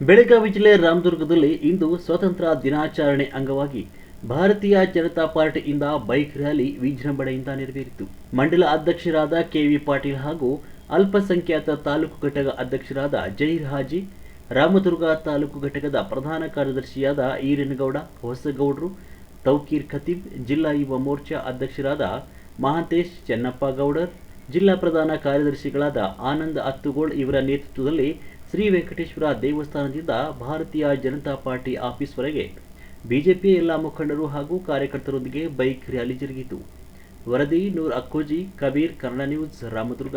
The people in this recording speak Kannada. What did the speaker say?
ಬೆಳಗಾವಿ ಜಿಲ್ಲೆ ರಾಮದುರ್ಗದಲ್ಲಿ ಇಂದು ಸ್ವಾತಂತ್ರ್ಯ ದಿನಾಚರಣೆ ಅಂಗವಾಗಿ ಭಾರತೀಯ ಜನತಾ ಪಾರ್ಟಿಯಿಂದ ಬೈಕ್ ರ್ಯಾಲಿ ವಿಜೃಂಭಣೆಯಿಂದ ನೆರವೇರಿತು. ಮಂಡಲ ಅಧ್ಯಕ್ಷರಾದ ಕೆವಿ ಪಾಟೀಲ್ ಹಾಗೂ ಅಲ್ಪಸಂಖ್ಯಾತ ತಾಲೂಕು ಘಟಕ ಅಧ್ಯಕ್ಷರಾದ ಜಹೀರ್ ಹಾಜಿ, ರಾಮದುರ್ಗ ತಾಲೂಕು ಘಟಕದ ಪ್ರಧಾನ ಕಾರ್ಯದರ್ಶಿಯಾದ ಈರೇನಗೌಡ, ಹೊಸಗೌಡ್ರು, ತೌಕೀರ್ ಖತೀಬ್, ಜಿಲ್ಲಾ ಯುವ ಮೋರ್ಚಾ ಅಧ್ಯಕ್ಷರಾದ ಮಹಾಂತೇಶ್ ಚೆನ್ನಪ್ಪ ಗೌಡರ್, ಜಿಲ್ಲಾ ಪ್ರಧಾನ ಕಾರ್ಯದರ್ಶಿಗಳಾದ ಆನಂದ್ ಅತ್ತುಗೋಳ್ ಇವರ ನೇತೃತ್ವದಲ್ಲಿ ಶ್ರೀ ವೆಂಕಟೇಶ್ವರ ದೇವಸ್ಥಾನದಿಂದ ಭಾರತೀಯ ಜನತಾ ಪಾರ್ಟಿ ಆಫೀಸ್ವರೆಗೆ ಬಿಜೆಪಿ ಎಲ್ಲ ಮುಖಂಡರು ಹಾಗೂ ಕಾರ್ಯಕರ್ತರೊಂದಿಗೆ ಬೈಕ್ ರ್ಯಾಲಿ ಜರುಗಿತು. ವರದಿ ನೂರ್ ಅಕ್ಕೋಜಿ, ಕಬೀರ್, ಕನ್ನಡ ನ್ಯೂಸ್, ರಾಮದುರ್ಗ.